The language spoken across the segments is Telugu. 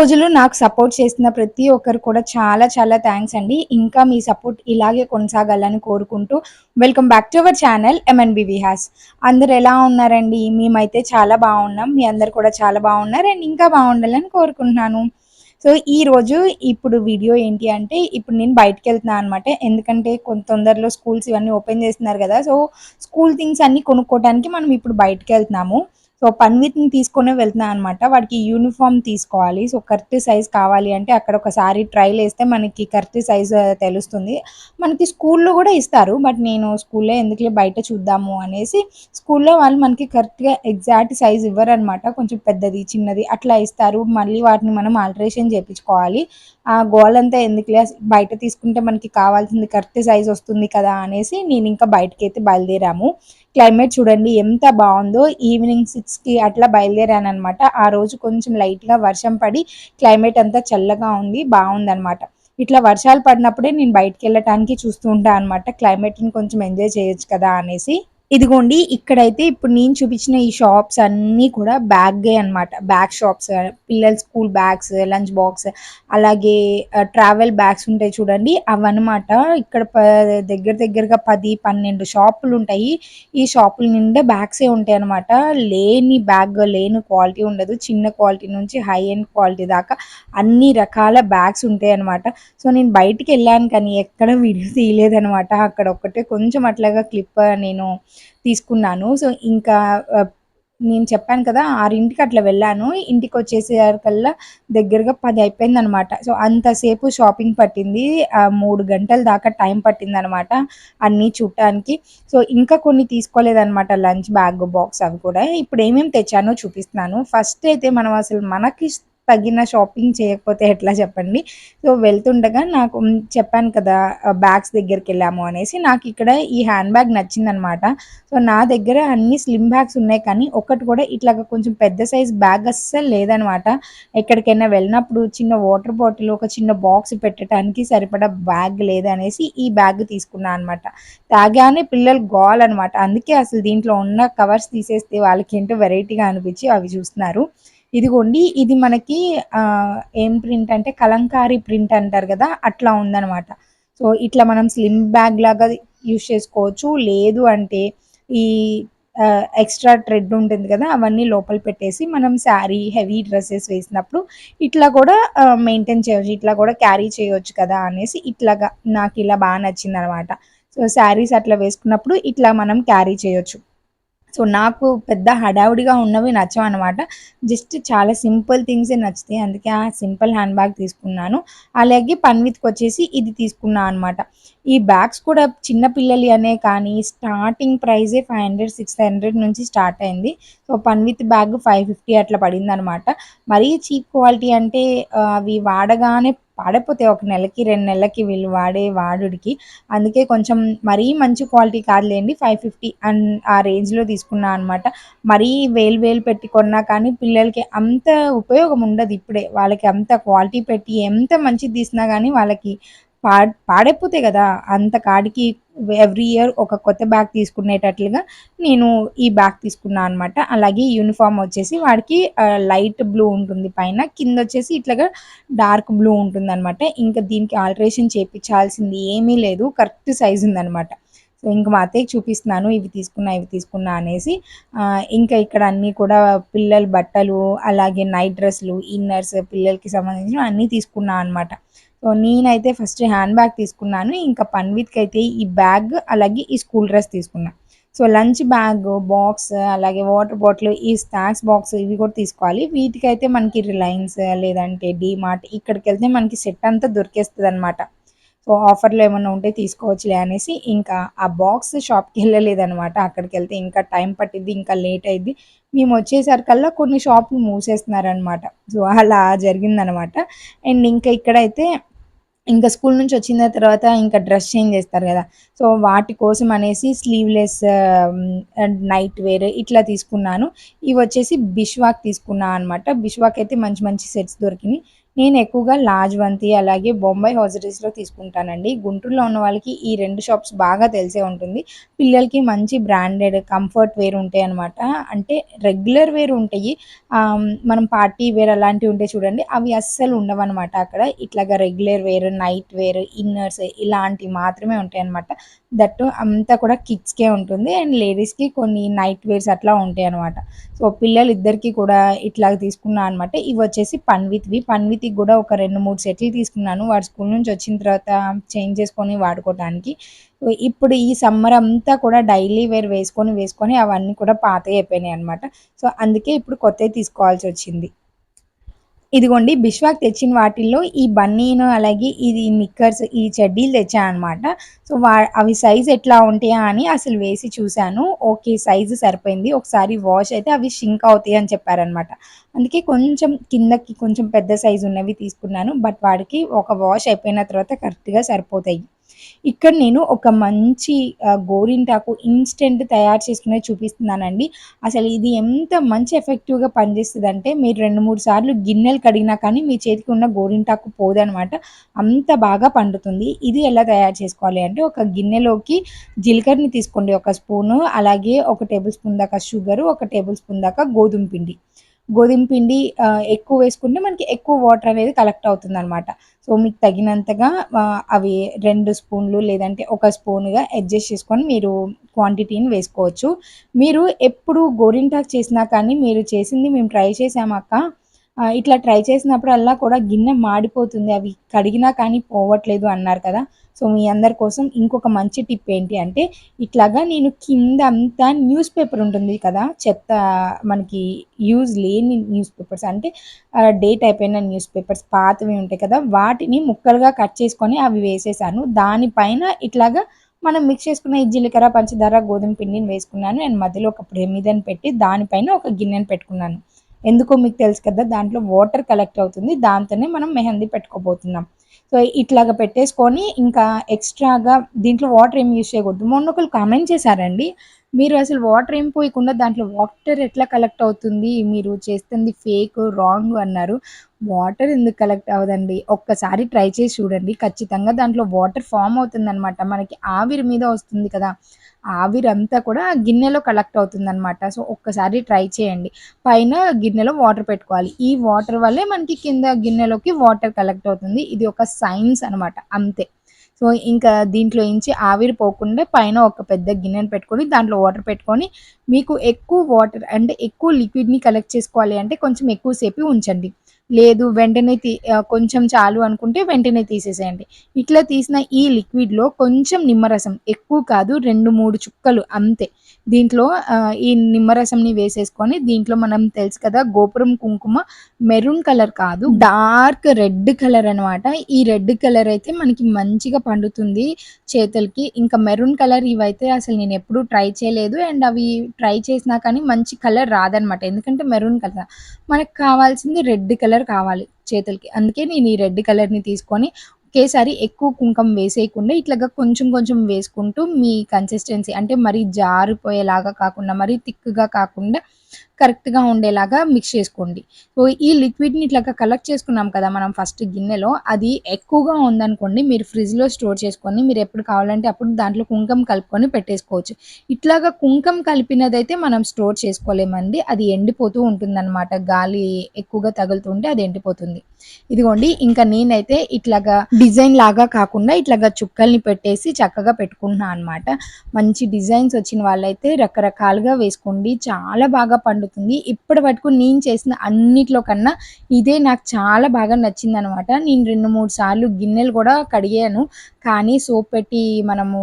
రోజులు నాకు సపోర్ట్ చేసిన ప్రతి ఒక్కరు కూడా చాలా చాలా థ్యాంక్స్ అండి. ఇంకా మీ సపోర్ట్ ఇలాగే కొనసాగాలని కోరుకుంటూ welcome back to our channel MNB Vihas అందరు ఎలా ఉన్నారండి? మేమైతే చాలా బాగున్నాం. మీ అందరు కూడా చాలా బాగున్నారు అండ్ ఇంకా బాగుండాలని కోరుకుంటున్నాను. సో ఈ రోజు ఇప్పుడు వీడియో ఏంటి అంటే ఇప్పుడు నేను బయటకు వెళ్తున్నాను అనమాట ఎందుకంటే కొంత తొందరలో స్కూల్స్ ఇవన్నీ ఓపెన్ చేస్తున్నారు కదా. సో స్కూల్ థింగ్స్ అన్నీ కొనుక్కోవడానికి మనం ఇప్పుడు బయటకు వెళ్తున్నాము. సో పన్విత్ని తీసుకునే వెళ్తున్నాను అనమాట వాడికి యూనిఫామ్ తీసుకోవాలి. సో కరెక్ట్ సైజ్ కావాలి అంటే అక్కడ ఒకసారి ట్రైల్ వేస్తే మనకి కరెక్ట్ సైజ్ uh, తెలుస్తుంది. మనకి స్కూల్లో కూడా ఇస్తారు. బట్ నేను స్కూల్లో ఎందుకులే బయట చూద్దాము అనేసి స్కూల్లో వాళ్ళు మనకి కరెక్ట్గా ఎగ్జాక్ట్ సైజ్ ఇవ్వరు అనమాట కొంచెం పెద్దది చిన్నది అట్లా ఇస్తారు. మళ్ళీ వాటిని మనం ఆల్టరేషన్ చేయించుకోవాలి ఆ గోల్ అంతా ఎందుకులే? బయట తీసుకుంటే మనకి కావాల్సింది కరెక్ట్ సైజ్ వస్తుంది కదా అనేసి నేను ఇంకా బయటకి అయితే బయలుదేరాము. క్లైమేట్ చూడండి ఎంత బాగుందో. ఈవినింగ్ సిక్స్కి అట్లా బయలుదేరాను అనమాట ఆ రోజు కొంచెం లైట్గా వర్షం పడి క్లైమేట్ అంతా చల్లగా ఉంది బాగుందనమాట ఇట్లా వర్షాలు పడినప్పుడే నేను బయటకు వెళ్ళటానికి చూస్తూ ఉంటాను అనమాట క్లైమేట్ని కొంచెం ఎంజాయ్ చేయొచ్చు కదా అనేసి. ఇదిగోండి ఇక్కడైతే ఇప్పుడు నేను చూపించిన ఈ షాప్స్ అన్నీ కూడా బ్యాగే అనమాట బ్యాగ్ షాప్స్ పిల్లల స్కూల్ బ్యాగ్స్ లంచ్ బాక్స్ అలాగే ట్రావెల్ బ్యాగ్స్ ఉంటాయి చూడండి. అవన్నమాట. ఇక్కడ దగ్గర దగ్గరగా పది పన్నెండు షాపులు ఉంటాయి. ఈ షాపుల నిండా బ్యాగ్సే ఉంటాయి అనమాట లేని బ్యాగ్ లేని క్వాలిటీ ఉండదు. చిన్న క్వాలిటీ నుంచి హై ఎండ్ క్వాలిటీ దాకా అన్ని రకాల బ్యాగ్స్ ఉంటాయి అనమాట సో నేను బయటికి వెళ్ళాను కానీ ఎక్కడ వీడియో తీయలేదనమాట అక్కడ ఒక్కటే కొంచెం అట్లాగా క్లిప్ నేను తీసుకున్నాను. సో ఇంకా నేను చెప్పాను కదా ఆరింటికి అట్లా వెళ్ళాను. ఇంటికి వచ్చేసరికల్లా దగ్గరగా పది అయిపోయింది అనమాట సో అంతసేపు షాపింగ్ పట్టింది. మూడు గంటల దాకా టైం పట్టింది అనమాట అన్నీ చూడటానికి. సో ఇంకా కొన్ని తీసుకోలేదనమాట. లంచ్ బ్యాగ్ బాక్స్ అవి కూడా. ఇప్పుడు ఏమేమి తెచ్చానో చూపిస్తున్నాను. ఫస్ట్ అయితే మనం అసలు మనకి తగిన షాపింగ్ చేయకపోతే ఎట్లా చెప్పండి? సో వెళ్తుండగా నాకు చెప్పాను కదా బ్యాగ్స్ దగ్గరికి వెళ్ళాము అనేసి నాకు ఇక్కడ ఈ హ్యాండ్ బ్యాగ్ నచ్చిందనమాట. సో నా దగ్గర అన్ని స్లిమ్ బ్యాగ్స్ ఉన్నాయి. కానీ ఒకటి కూడా ఇట్లా కొంచెం పెద్ద సైజ్ బ్యాగ్ అస్సలు లేదనమాట. ఎక్కడికైనా వెళ్ళినప్పుడు చిన్న వాటర్ బాటిల్ ఒక చిన్న బాక్స్ పెట్టడానికి సరిపడా బ్యాగ్ లేదనేసి ఈ బ్యాగ్ తీసుకున్నాను అనమాట. తాగానే పిల్లలు గోల్ అనమాట అందుకే అసలు దీంట్లో ఉన్న కవర్స్ తీసేస్తే వాళ్ళకి ఏంటో వెరైటీగా అనిపించి అవి చూస్తున్నారు. ఇదిగోండి ఇది మనకి ఏం ప్రింట్ అంటే కలంకారీ ప్రింట్ అంటారు కదా అట్లా ఉందనమాట సో ఇట్లా మనం స్లిమ్ బ్యాగ్ లాగా యూస్ చేసుకోవచ్చు. లేదు అంటే ఈ ఎక్స్ట్రా థ్రెడ్ ఉంటుంది కదా అవన్నీ లోపల పెట్టేసి మనం శారీ హెవీ డ్రెస్సెస్ వేసినప్పుడు ఇట్లా కూడా మెయింటైన్ చేయవచ్చు. ఇట్లా కూడా క్యారీ చేయవచ్చు కదా అనేసి ఇట్లాగా నాకు ఇలా బాగా నచ్చింది అనమాట సో శారీస్ అట్లా వేసుకున్నప్పుడు ఇట్లా మనం క్యారీ చేయొచ్చు. సో నాకు పెద్ద హడావుడిగా ఉన్నవి నచ్చవు అనమాట జస్ట్ చాలా సింపుల్ థింగ్సే నచ్చుతాయి. అందుకే ఆ సింపుల్ హ్యాండ్ బ్యాగ్ తీసుకున్నాను. అలాగే పన్విత్కి వచ్చేసి ఇది తీసుకున్నాను అనమాట ఈ బ్యాగ్స్ కూడా చిన్న పిల్లలు అనే కానీ స్టార్టింగ్ ప్రైజే ఫైవ్ హండ్రెడ్ సిక్స్ హండ్రెడ్ నుంచి స్టార్ట్ అయింది. So Panvith bag five fifty అట్లా పడింది అనమాట మరీ చీప్ క్వాలిటీ అంటే అవి వాడగానే పాడైపోతే ఒక నెలకి రెండు నెలలకి వీళ్ళు వాడే వాడుడికి. అందుకే కొంచెం మరీ మంచి క్వాలిటీ కాదులేండి ఫైవ్ ఫిఫ్టీ అండ్ ఆ రేంజ్లో తీసుకున్నా అనమాట మరీ వేలు వేలు పెట్టి కొన్నా కానీ పిల్లలకి అంత ఉపయోగం ఉండదు ఇప్పుడే. వాళ్ళకి అంత క్వాలిటీ పెట్టి ఎంత మంచిది తీసినా కానీ వాళ్ళకి పా పాడైపోతాయి కదా. అంత కాడికి ఎవ్రీ ఇయర్ ఒక కొత్త బ్యాగ్ తీసుకునేటట్లుగా నేను ఈ బ్యాగ్ తీసుకున్నాను అనమాట అలాగే యూనిఫామ్ వచ్చేసి వాడికి లైట్ బ్లూ ఉంటుంది పైన కింద వచ్చేసి ఇట్లాగా డార్క్ బ్లూ ఉంటుంది అనమాట ఇంకా దీనికి ఆల్టరేషన్ చేయించాల్సింది ఏమీ లేదు కరెక్ట్ సైజ్ ఉందనమాట సో ఇంకా మా అత్తయ్యకి చూపిస్తున్నాను ఇవి తీసుకున్నా ఇవి తీసుకున్నా అనేసి. ఇంకా ఇక్కడ అన్నీ కూడా పిల్లల బట్టలు అలాగే నైట్ డ్రెస్సులు ఇన్నర్స్ పిల్లలకి సంబంధించిన అన్నీ తీసుకున్నా అనమాట సో నేనైతే ఫస్ట్ హ్యాండ్ బ్యాగ్ తీసుకున్నాను ఇంకా పన్విత్కి అయితే ఈ బ్యాగ్ అలాగే ఈ స్కూల్ డ్రెస్ తీసుకున్నాను సో లంచ్ బ్యాగ్ బాక్స్ అలాగే వాటర్ బాటిల్ ఈ స్నాక్స్ బాక్స్ ఇవి కూడా తీసుకోవాలి. వీటికైతే మనకి రిలయన్స్ లేదంటే డీమార్ట్ ఇక్కడికి వెళ్తే మనకి సెట్ అంతా దొరికేస్తుంది అనమాట సో ఆఫర్లో ఏమైనా ఉంటే తీసుకోవచ్చులే అనేసి ఇంకా ఆ బాక్స్ షాప్కి వెళ్ళలేదనమాట అక్కడికి వెళ్తే ఇంకా టైం పట్టింది ఇంకా లేట్ అయింది మేము వచ్చేసరికల్లా కొన్ని షాపులు మూసేస్తున్నారనమాట సో అలా జరిగిందనమాట అండ్ ఇంకా ఇక్కడైతే ఇంకా స్కూల్ నుంచి వచ్చిన తర్వాత ఇంకా డ్రెస్ చేంజ్ చేస్తారు కదా. సో వాటి కోసం అనేసి స్లీవ్లెస్ నైట్ వేర్ ఇట్లా తీసుకున్నాను. ఇవి వచ్చేసి బిష్వాక్ తీసుకున్నాను అనమాట బిష్వాక్ అయితే మంచి మంచి సెట్స్ దొరికినాయి. నేను ఎక్కువగా లాజ్వంతి అలాగే బొంబాయి హోజరీస్లో తీసుకుంటానండి. గుంటూరులో ఉన్న వాళ్ళకి ఈ రెండు షాప్స్ బాగా తెలిసే ఉంటుంది. పిల్లలకి మంచి బ్రాండెడ్ కంఫర్ట్ వేర్ ఉంటాయి అనమాట అంటే రెగ్యులర్ వేర్ ఉంటాయి. మనం పార్టీ వేర్ అలాంటివి ఉంటాయి చూడండి అవి అస్సలు ఉండవన్నమాట అక్కడ. ఇట్లాగా regular wear night wear inners ఇలాంటివి మాత్రమే ఉంటాయి అనమాట దట్టు అంతా కూడా కిడ్స్కే ఉంటుంది. అండ్ లేడీస్కి కొన్ని నైట్ వేర్స్ అట్లా ఉంటాయి అనమాట సో పిల్లలు ఇద్దరికి కూడా ఇట్లా తీసుకున్నాను అనమాట ఇవి వచ్చేసి పన్విత్వి. పన్విత్కి కూడా ఒక రెండు మూడు సెట్లు తీసుకున్నాను. వాడు స్కూల్ నుంచి వచ్చిన తర్వాత చేంజ్ చేసుకొని వాడుకోవడానికి ఇప్పుడు ఈ సమ్మర్ అంతా కూడా డైలీ వేర్ వేసుకొని వేసుకొని అవన్నీ కూడా పాత అయిపోయినాయి అనమాట సో అందుకే ఇప్పుడు కొత్తవి తీసుకోవాల్సి వచ్చింది. ఇదిగోండి బిశ్వాక్ తెచ్చిన వాటిల్లో ఈ బన్నీను అలాగే ఇది నిక్కర్స్ ఈ చెడ్డీలు తెచ్చానమాట. సో వా అవి సైజ్ ఎట్లా ఉంటాయా అని అసలు వేసి చూశాను. ఓకే సైజు సరిపోయింది. ఒకసారి వాష్ అయితే అవి షింక్ అవుతాయి అని చెప్పారనమాట. అందుకే కొంచెం కిందకి కొంచెం పెద్ద సైజు ఉన్నవి తీసుకున్నాను. బట్ వాడికి ఒక వాష్ అయిపోయిన తర్వాత కరెక్ట్గా సరిపోతాయి. ఇక్కడ నేను ఒక మంచి గోరింటాకు ఇన్స్టెంట్ తయారు చేసుకునేది చూపిస్తున్నానండి. అసలు ఇది ఎంత మంచి ఎఫెక్టివ్గా పనిచేస్తుంది అంటే మీరు రెండు మూడు సార్లు గిన్నెలు కడిగినా కానీ మీ చేతికి ఉన్న గోరింటాకు పోదనమాట. అంత బాగా పండుతుంది. ఇది ఎలా తయారు చేసుకోవాలి అంటే ఒక గిన్నెలోకి జీలకర్రని తీసుకోండి. ఒక స్పూను అలాగే ఒక టేబుల్ స్పూన్ దాకా షుగరు ఒక టేబుల్ స్పూన్ దాకా గోధుమ పిండి. గోధుమ పిండి ఎక్కువ వేసుకుంటే మనకి ఎక్కువ వాటర్ అనేది కలెక్ట్ అవుతుంది అనమాట సో మీకు తగినంతగా అవి రెండు స్పూన్లు లేదంటే ఒక స్పూన్గా అడ్జస్ట్ చేసుకొని మీరు క్వాంటిటీని వేసుకోవచ్చు. మీరు ఎప్పుడు గోరింటాక్ చేసినా కానీ మీరు చేసింది మేము ట్రై చేసామక్క ఇట్లా ట్రై చేసినప్పుడల్లా కూడా గిన్నె మాడిపోతుంది. అవి కడిగినా కానీ పోవట్లేదు అన్నారు కదా. సో మీ అందరి కోసం ఇంకొక మంచి టిప్ ఏంటి అంటే ఇట్లాగా నేను కింద అంతా న్యూస్ పేపర్ ఉంటుంది కదా చెత్త మనకి యూజ్ లేని న్యూస్ పేపర్స్ అంటే డేట్ అయిపోయిన న్యూస్ పేపర్స్ పాతవి ఉంటాయి కదా వాటిని ముక్కలుగా కట్ చేసుకొని అవి వేసేసాను. దానిపైన ఇట్లాగా మనం మిక్స్ చేసుకున్న ఈ జీలకర్ర పంచదార గోధుమ పిండిని వేసుకున్నాను. నేను మధ్యలో ఒక ప్రమిదని పెట్టి దానిపైన ఒక గిన్నెను పెట్టుకున్నాను. ఎందుకో మీకు తెలుసు కదా దాంట్లో వాటర్ కలెక్ట్ అవుతుంది దాంతోనే మనం మెహందీ పెట్టుకోబోతున్నాం. సో ఇట్లాగా పెట్టేసుకొని ఇంకా ఎక్స్ట్రాగా దీంట్లో వాటర్ ఏం యూస్ చేయకూడదు. మొన్న ఒకరు కామెంట్ చేశారండి మీరు అసలు వాటర్ ఏం పోయకుండా దాంట్లో వాటర్ ఎట్లా కలెక్ట్ అవుతుంది? మీరు చేస్తుంది ఫేక్ రాంగ్ అన్నారు. వాటర్ ఎందుకు కలెక్ట్ అవ్వదండి ఒక్కసారి ట్రై చేసి చూడండి. ఖచ్చితంగా దాంట్లో వాటర్ ఫామ్ అవుతుందన్నమాట. మనకి ఆవిరి మీద వస్తుంది కదా. ఆవిరంతా కూడా గిన్నెలో కలెక్ట్ అవుతుందనమాట సో ఒక్కసారి ట్రై చేయండి. పైన గిన్నెలో వాటర్ పెట్టుకోవాలి. ఈ వాటర్ వల్లే మనకి కింద గిన్నెలోకి వాటర్ కలెక్ట్ అవుతుంది. ఇది ఒక సైన్స్ అనమాట అంతే. సో ఇంకా దీంట్లో ఇంచి ఆవిరి పోకుండా పైన ఒక పెద్ద గిన్నెను పెట్టుకొని దాంట్లో వాటర్ పెట్టుకొని మీకు ఎక్కువ వాటర్ అంటే ఎక్కువ లిక్విడ్ని కలెక్ట్ చేసుకోవాలి అంటే కొంచెం ఎక్కువసేపు ఉంచండి. లేదు వెంటనే తీ కొంచెం చాలు అనుకుంటే వెంటనే తీసేసేయండి. ఇట్లా తీసిన ఈ లిక్విడ్లో కొంచెం నిమ్మరసం ఎక్కువ కాదు రెండు మూడు చుక్కలు అంతే. దీంట్లో ఈ నిమ్మరసంని వేసేసుకొని దీంట్లో మనం తెలుసు కదా గోపురం కుంకుమ మెరూన్ కలర్ కాదు డార్క్ రెడ్ కలర్ అనమాట ఈ రెడ్ కలర్ అయితే మనకి మంచిగా పండుతుంది చేతులకి. ఇంకా మెరూన్ కలర్ ఇవైతే అసలు నేను ఎప్పుడూ ట్రై చేయలేదు. అండ్ అవి ట్రై చేసినా కానీ మంచి కలర్ రాదనమాట ఎందుకంటే మెరూన్ కలర్. మనకు కావాల్సింది రెడ్ కలర్ కావాలి చేతులకి. అందుకే నేను ఈ రెడ్ కలర్ని తీసుకొని ఒకేసారి ఎక్కువ కుంకం వేసేయకుండా ఇట్లాగా కొంచెం కొంచెం వేసుకుంటూ మీ కన్సిస్టెన్సీ అంటే మరీ జారిపోయేలాగా కాకుండా మరీ థిక్గా కాకుండా కరెక్ట్గా ఉండేలాగా మిక్స్ చేసుకోండి. సో ఈ లిక్విడ్ని ఇట్లాగా కలెక్ట్ చేసుకున్నాం కదా మనం ఫస్ట్ గిన్నెలో అది ఎక్కువగా ఉందనుకోండి మీరు ఫ్రిడ్జ్లో స్టోర్ చేసుకొని మీరు ఎప్పుడు కావాలంటే అప్పుడు దాంట్లో కుంకం కలుపుకొని పెట్టేసుకోవచ్చు. ఇట్లాగా కుంకం కలిపినదైతే మనం స్టోర్ చేసుకోలేమండి. అది ఎండిపోతూ ఉంటుందన్నమాట. గాలి ఎక్కువగా తగులుతుంటే అది ఎండిపోతుంది. ఇదిగోండి ఇంకా నేనైతే ఇట్లాగా డిజైన్ లాగా కాకుండా ఇట్లాగా చుక్కల్ని పెట్టేసి చక్కగా పెట్టుకుంటున్నాను అనమాట మంచి డిజైన్స్ వచ్చిన వాళ్ళైతే రకరకాలుగా వేసుకోండి. చాలా బాగా పండుతుంది. ఇప్పటి వరకు నేను చేసిన అన్నిట్లో కన్నా ఇదే నాకు చాలా బాగా నచ్చింది అనమాట నేను రెండు మూడు సార్లు గిన్నెలు కూడా కడిగాను. కానీ సోప్ పెట్టి మనము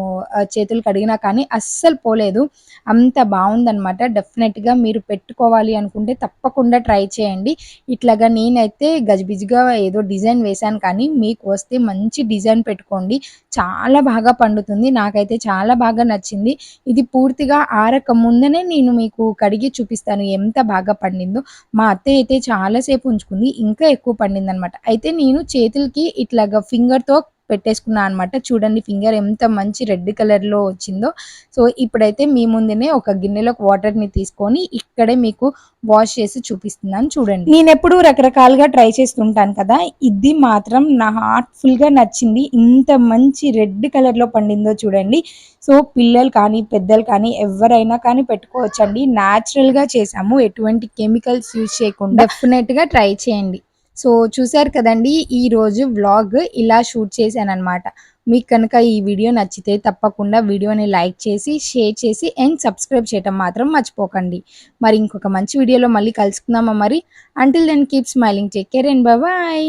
చేతులు కడిగినా కానీ అస్సలు పోలేదు. అంత బాగుందనమాట. డెఫినెట్గా మీరు పెట్టుకోవాలి అనుకుంటే తప్పకుండా ట్రై చేయండి. ఇట్లాగా నేనైతే గజిబిజిగా ఏదో డిజైన్ వేశాను కానీ మీకు వస్తే మంచి డిజైన్ పెట్టుకోండి. చాలా బాగా పండుతుంది. నాకైతే చాలా బాగా నచ్చింది. ఇది పూర్తిగా ఆరక ముందనే నేను మీకు కడిగి చూపిస్తాను. ఎంత బాగా పండిందో. మా అత్తయ్య అయితే చాలాసేపు ఉంచుకుంది ఇంకా ఎక్కువ పండింది అనమాట అయితే నేను చేతులకి ఇట్లాగా ఫింగర్తో పెట్టేసుకున్నాను అనమాట చూడండి ఫింగర్ ఎంత మంచి రెడ్ కలర్లో వచ్చిందో. సో ఇప్పుడైతే మీ ముందునే ఒక గిన్నెలోకి వాటర్ని తీసుకొని ఇక్కడే మీకు వాష్ చేసి చూపిస్తున్నాను చూడండి. నేను ఎప్పుడు రకరకాలుగా ట్రై చేస్తుంటాను కదా. ఇది మాత్రం నా హార్ట్ఫుల్గా నచ్చింది. ఇంత మంచి రెడ్ కలర్లో పండిందో చూడండి. సో పిల్లలు కానీ పెద్దలు కానీ ఎవరైనా కానీ పెట్టుకోవచ్చండి. న్యాచురల్గా చేసాము. ఎటువంటి కెమికల్స్ యూజ్ చేయకుండా డెఫినెట్గా ట్రై చేయండి. సో చూశారు కదండి ఈరోజు వ్లాగ్ ఇలా షూట్ చేశాను అనమాట మీకు కనుక ఈ వీడియో నచ్చితే తప్పకుండా వీడియోని లైక్ చేసి షేర్ చేసి అండ్ సబ్స్క్రైబ్ చేయటం మాత్రం మర్చిపోకండి. మరి ఇంకొక మంచి వీడియోలో మళ్ళీ కలుసుకుందామా మరి? Until then keep smiling take care and bye